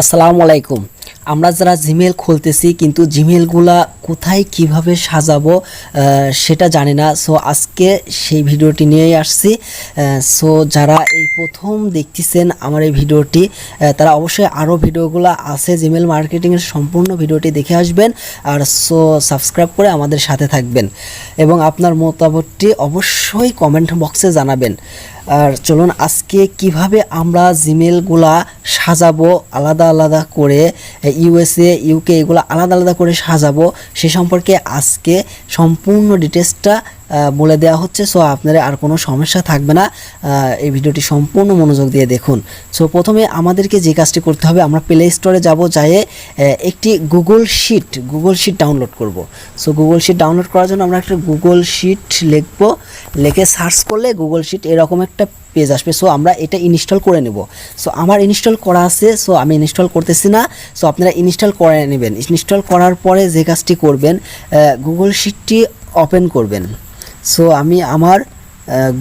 আসসালামু আলাইকুম। আমরা যারা জিমেল খুলতেছি, কিন্তু জিমেলগুলা কোথায় কীভাবে সাজাবো সেটা জানি না। সো আজকে সেই ভিডিওটি নিয়েই আসছি। সো যারা এই প্রথম দেখতেছেন আমার এই ভিডিওটি তারা অবশ্যই আরও ভিডিওগুলো আছে জিমেল মার্কেটিংয়ের সম্পূর্ণ ভিডিওটি দেখে আসবেন। আর সো সাবস্ক্রাইব করে আমাদের সাথে থাকবেন। এবং আপনার মতামতটি অবশ্যই কমেন্ট বক্সে জানাবেন। আর চলুন আজকে কীভাবে আমরা জিমেলগুলা সাজাবো, আলাদা আলাদা করে ইউএসএ, ইউকে এগুলো আলাদা আলাদা করে সাজাবো সে সম্পর্কে আজকে সম্পূর্ণ ডিটেলসটা বলে দেওয়া হচ্ছে। সো আপনার আর কোনো সমস্যা থাকবে না। এই ভিডিওটি সম্পূর্ণ মনোযোগ দিয়ে দেখুন। সো প্রথমে আমাদেরকে যে কাজটি করতে হবে আমরা প্লে স্টোরে যাব আহ, একটি Google sheet Google sheet download করব। সো গুগল শিট ডাউনলোড করার জন্য আমরা একটা গুগল শিট লিখব। লিখে সার্চ করলে গুগল শিট এরকম একটা পেজ আসবে। সো আমরা এটা ইনস্টল করে নেব। সো আমার ইনস্টল করা আছে। সো আমি ইনস্টল করতেছি না। সো আপনারা ইনস্টল করে নেবেন। ইনস্টল করার পরে যে কাজটি করবেন গুগল শিটটি ওপেন করবেন। সো আমি আমার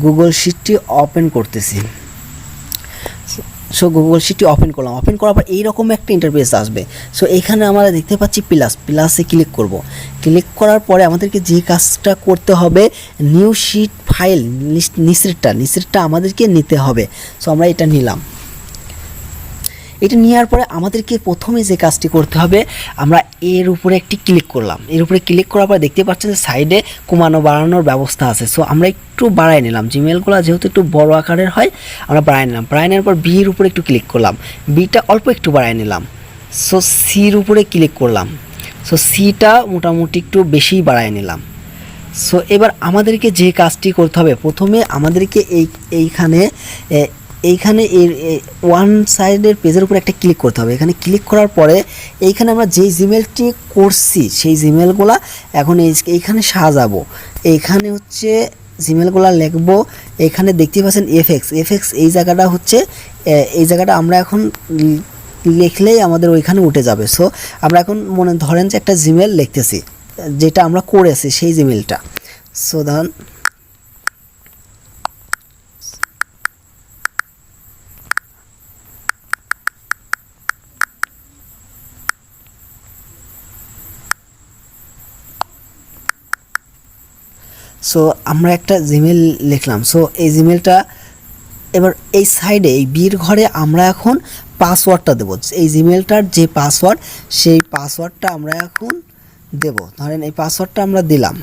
গুগল শিটটি ওপেন করতেছি। সো গুগল শিটটি ওপেন করলাম। ওপেন করার পর এইরকম একটা ইন্টারফেস আসবে। সো এখানে আমরা দেখতে পাচ্ছি প্লাস প্লাসে ক্লিক করব। ক্লিক করার পরে আমাদেরকে যে কাজটা করতে হবে নিউ শিট ফাইল নিচেরটা নিচেরটা আমাদেরকে নিতে হবে। সো আমরা এটা নিলাম। এটা নেওয়ার পরে আমাদেরকে প্রথমে যে কাজটি করতে হবে, আমরা এর উপরে একটি ক্লিক করলাম। এর উপরে ক্লিক করার পর দেখতে পাচ্ছেন যে সাইডে কমানো, বাড়ানোর ব্যবস্থা আছে। সো আমরা একটু বাড়াই নিলাম। জিমেলগুলো যেহেতু একটু বড় আকারের হয়, আমরা বাড়াই নিলাম। বাড়াই নেওয়ার পর বির উপরে একটু ক্লিক করলাম। বিটা অল্প একটু বাড়াই নিলাম। সো সির উপরে ক্লিক করলাম। সো সিটা মোটামুটি একটু বেশিই বাড়াই নিলাম। সো এবার আমাদেরকে যে কাজটি করতে হবে, প্রথমে আমাদেরকে এই, এইখানে এইখানে এর ওয়ান সাইডের পেজের উপর একটা ক্লিক করতে হবে। এখানে ক্লিক করার পরে এইখানে আমরা যেই জিমেলটি করছি, সেই জিমেলগুলা এখন এই- এইখানে সাজাবো। এইখানে হচ্ছে জিমেলগুলো লিখব। এখানে দেখতে পাচ্ছেন এফএক্স এফএক্স এই জায়গাটা হচ্ছে এই জায়গাটা আমরা এখন লিখলেই আমাদের ওইখানে উঠে যাবে। সো আমরা এখন মনে, ধরেন যে একটা জিমেল লিখতেছি, যেটা আমরা করেছি সেই জিমেলটা সো ধরেন সো আমরা একটা জিমেল লিখলাম। সো এই জিমেলটা এবার এই সাইডে এই বীর ঘরে আমরা এখন পাসওয়ার্ডটা দেবো। এই জিমেলটার যে পাসওয়ার্ড সেই পাসওয়ার্ডটা আমরা এখন দেব। ধরেন এই পাসওয়ার্ডটা আমরা দিলাম।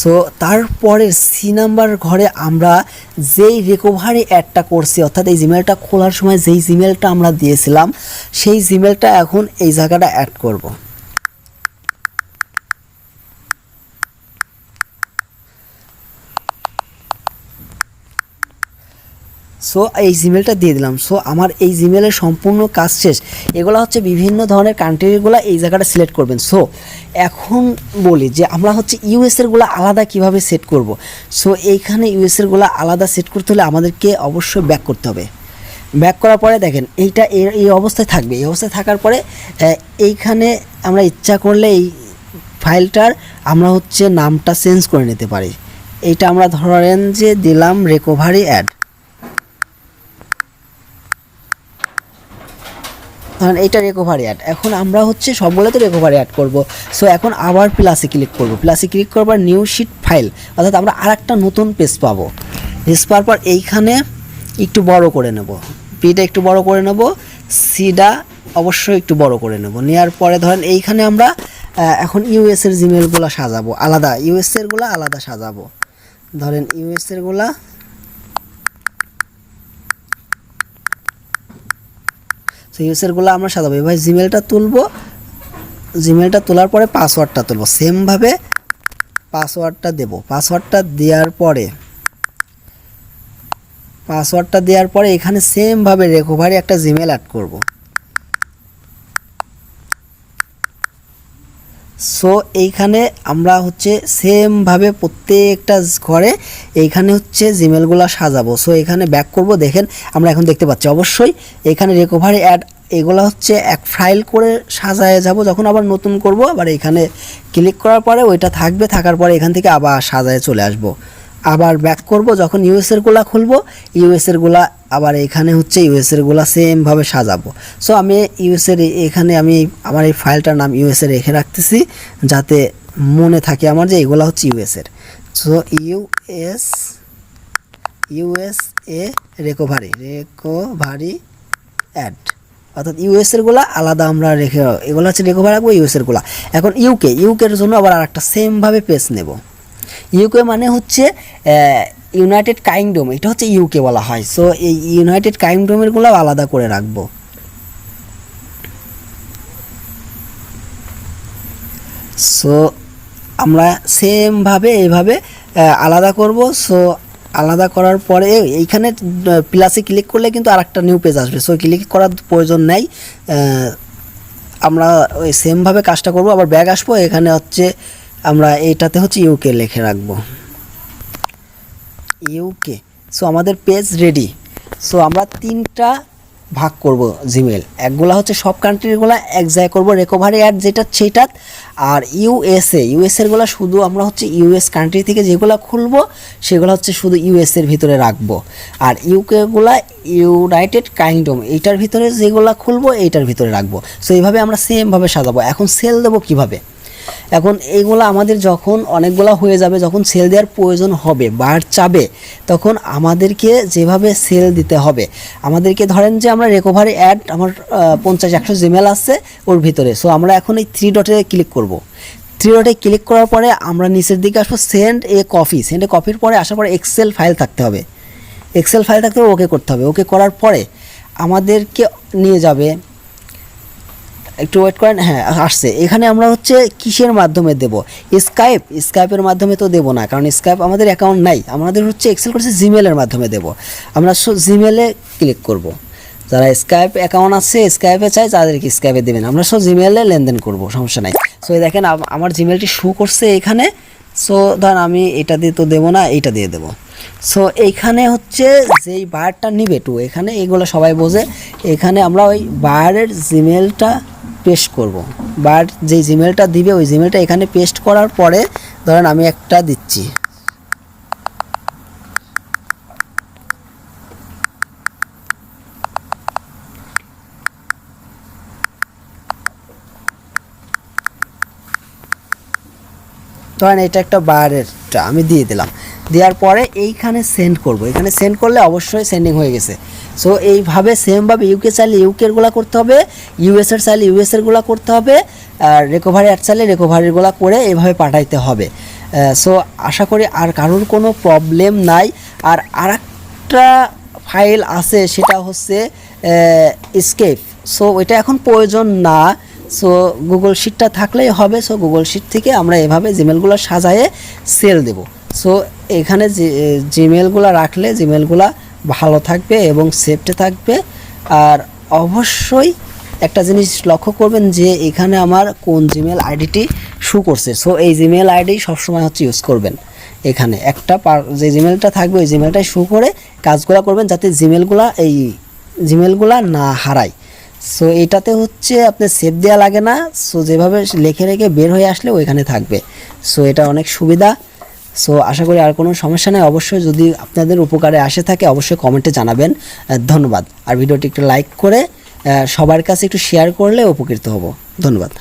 সো তারপরের সি নাম্বার ঘরে আমরা যেই রিকভারি অ্যাডটা করছি, অর্থাৎ এই জিমেলটা খোলার সময় যেই জিমেলটা আমরা দিয়েছিলাম, সেই জিমেলটা এখন এই জায়গাটা অ্যাড করব। সো এই জিমেলটা দিয়ে দিলাম। সো আমার এই জিমেলের সম্পূর্ণ কাজ শেষ। এগুলো হচ্ছে বিভিন্ন ধরনের কান্ট্রিগুলো এই জায়গাটা সিলেক্ট করবেন। সো এখন বলি যে আমরা হচ্ছে ইউএসএরগুলো আলাদা কীভাবে সেট করব? সো এইখানে ইউএসএরগুলো আলাদা সেট করতে হলে আমাদেরকে অবশ্যই ব্যাক করতে হবে। ব্যাক করার পরে দেখেন, এইটা এই অবস্থায় থাকবে। এই অবস্থায় থাকার পরে এইখানে আমরা ইচ্ছা করলে এই ফাইলটার আমরা হচ্ছে নামটা চেঞ্জ করে নিতে পারি। এইটা আমরা ধরেন যে দিলাম রিকভারি অ্যাড ধরেন এইটা রেকোভারি অ্যাড এখন আমরা হচ্ছে সবগুলোতে রিকভারি অ্যাড করব। সো এখন আবার প্লাসে ক্লিক করব। প্লাসে ক্লিক করবার নিউ শিট ফাইল অর্থাৎ আমরা আরেকটা নতুন পেজ পাবো। পেজ পাওয়ার পর এইখানে একটু বড় করে নেব। পিটা একটু বড় করে নেব সিডা অবশ্যই একটু বড় করে নেব। নেওয়ার পরে ধরেন এইখানে আমরা এখন ইউএস এর জিমেলগুলো সাজাবো। আলাদা ইউএস এরগুলো আলাদা সাজাবো। ধরেন ইউএস তো ইউসারগুলো আমরা সাজাবো। এবার জিমেলটা তুলবো। জিমেলটা তোলার পরে পাসওয়ার্ডটা তুলবো। সেমভাবে পাসওয়ার্ডটা দেব। পাসওয়ার্ডটা দেওয়ার পরে পাসওয়ার্ডটা দেওয়ার পরে এখানে সেমভাবে রেকোভারি একটা জিমেল অ্যাড করব। সো এইখানে আমরা হচ্ছে সেমভাবে প্রত্যেকটা ঘরে এইখানে হচ্ছে জিমেলগুলো সাজাবো। সো এখানে ব্যাক করব। দেখেন, আমরা এখন দেখতে পাচ্ছি। অবশ্যই এখানে রিকভারি অ্যাড এগুলো হচ্ছে এক ফাইল করে সাজায় যাব। যখন আবার নতুন করব, আবার এখানে ক্লিক করার পরে ওইটা থাকবে। থাকার পরে এখান থেকে আবার সাজায় চলে আসব। আবার ব্যাক করব, যখন ইউএসেরগুলা খুলবো ইউএসেরগুলা আবার এখানে হচ্ছে ইউএসেরগুলা সেমভাবে সাজাবো। সো আমি ইউএসের এখানে আমি আমার এই ফাইলটার নাম ইউএসএ রেখে রাখতেছি, যাতে মনে থাকে আমার যে এগুলা হচ্ছে ইউএসের so US USA recovery recovery add অর্থাৎ ইউএসেরগুলা আলাদা আমরা রেখে এগুলো হচ্ছে রেকোভার রাখব ইউএসেরগুলা। এখন ইউকে ইউকের জন্য আবার আরেকটা সেমভাবে পেজ নেব। ইউকে মানে হচ্ছে ইউনাইটেড কাইংডম এটা হচ্ছে ইউকে বলা হয়। সো এই ইউনাইটেড কাইংডমেরগুলো আলাদা করে রাখব। সো আমরা সেমভাবে এইভাবে আলাদা করব। সো আলাদা করার পরে, এইখানে প্লাসে ক্লিক করলে কিন্তু আর একটা নিউ পেজ আসবে। সো ক্লিক করার প্রয়োজন নেই। আমরা ওই সেমভাবে কাজটা করব। আবার ব্যাগ আসব। এখানে হচ্ছে আমরা এইটাতে হচ্ছে ইউকে লিখে রাখব। ইউকে সো আমাদের পেজ রেডি সো আমরা তিনটা ভাগ করব জিমেল একগুলা হচ্ছে সব কান্ট্রিগুলো এক জায়গায় করব রেকোভারি অ্যাড যেটা সেটা আর ইউএসএ ইউএসএরগুলো শুধু আমরা হচ্ছে ইউএস কান্ট্রি থেকে যেগুলো খুলবো, সেগুলো হচ্ছে শুধু ইউএসএর ভিতরে রাখব। আর ইউকেগুলা ইউনাইটেড কাইংডম এইটার ভিতরে যেগুলো খুলবো, এইটার ভিতরে রাখব। সো এইভাবে আমরা সেমভাবে সাজাবো। এখন সেল দেবো কীভাবে? এখন এইগুলো আমাদের যখন অনেকগুলো হয়ে যাবে, যখন সেল দেওয়ার প্রয়োজন হবে বার চাবে, তখন আমাদেরকে যেভাবে সেল দিতে হবে, আমাদেরকে ধরেন যে আমরা রেকোভারি অ্যাড আমার পঞ্চাশ, একশো জিমেল আছে ওর ভিতরে। সো আমরা এখন এই থ্রি ডটে ক্লিক করব। থ্রি ডটে ক্লিক করার পরে আমরা নিচের দিকে আসব send a copy send a কপির পরে আসার পরে এক্সেল ফাইল থাকতে হবে। এক্সেল ফাইল থাকতে হবে ওকে করতে হবে। ওকে করার পরে আমাদেরকে নিয়ে যাবে একটু ওয়েট করেন হ্যাঁ আসছে। এখানে আমরা হচ্ছে কিসের মাধ্যমে দেব? স্কাইপ স্কাইপের মাধ্যমে তো দেবো না, কারণ স্কাইপ আমাদের অ্যাকাউন্ট নাই। আমাদের হচ্ছে এক্সেল করছে জিমেলের মাধ্যমে দেব। আমরা জিমেলে ক্লিক করব। যারা স্কাইপ অ্যাকাউন্ট আছে স্কাইপে চাই তাদেরকে স্কাইপে দেবেন। আমরা সব জিমেলে লেনদেন করব, সমস্যা নাই। সো দেখেন আমার জিমেলটি শু করছে এখানে। সো ধরেন আমি এটা দিয়ে তো দেবো না, এইটা দিয়ে দেবো। সো এইখানে হচ্ছে যেই বায়ারটা নিবে টু এখানে এগুলো সবাই বোঝে। এখানে আমরা ওই বায়ারের জিমেলটা পেস্ট করব। বায়ার যেই জিমেলটা দিবে, ওই জিমেলটা এখানে পেস্ট করার পরে ধরেন আমি একটা দিচ্ছি। ধরেন এটা একটা বায়ারেরটা আমি দিয়ে দিলাম। দেওয়ার পরে এইখানে সেন্ড করব। এখানে সেন্ড করলে অবশ্যই সেন্ডিং হয়ে গেছে। সো এইভাবে সেমভাবে ইউকে চাইলে ইউকেরগুলো করতে হবে ইউএসের চাইলে ইউএসেরগুলো করতে হবে, আর রেকোভারি অ্যাড চাইলে রেকোভারিগুলো করে এইভাবে পাঠাইতে হবে। সো আশা করি আর কারোর কোনো প্রবলেম নাই। আর আরেকটা ফাইল আছে, সেটা হচ্ছে স্কেপ সো এটা এখন প্রয়োজন না। সো গুগল শিটটা থাকলেই হবে। সো গুগল শিট থেকে আমরা এভাবে জিমেলগুলো সাজায়ে সেল দেব। সো এখানে জিমেলগুলো রাখলে জিমেলগুলো ভালো থাকবে এবং সেফটে থাকবে। আর অবশ্যই একটা জিনিস লক্ষ্য করবেন যে, এখানে আমার কোন জিমেল আইডিটি শু করছে। সো এই জিমেল আইডি সবসময় হচ্ছে ইউজ করবেন এখানে। একটা যে জিমেলটা থাকবে, ওই জিমেলটাই শু করে কাজগুলো করবেন যাতে জিমেলগুলা এই জিমেলগুলা না হারায়। সো এটাতে হচ্ছে আপনার সেভ দেওয়া লাগে না। সো যেভাবে লেখে রেখে বের হয়ে আসলে ওইখানে থাকবে। সো এটা অনেক সুবিধা। সো আশা করি আর কোনো সমস্যা নেই। অবশ্যই যদি আপনাদের উপকারে আসে থাকে, অবশ্যই কমেন্টে জানাবেন। ধন্যবাদ। আর ভিডিওটি একটু লাইক করে সবার কাছে একটু শেয়ার করলে উপকৃত হব। ধন্যবাদ।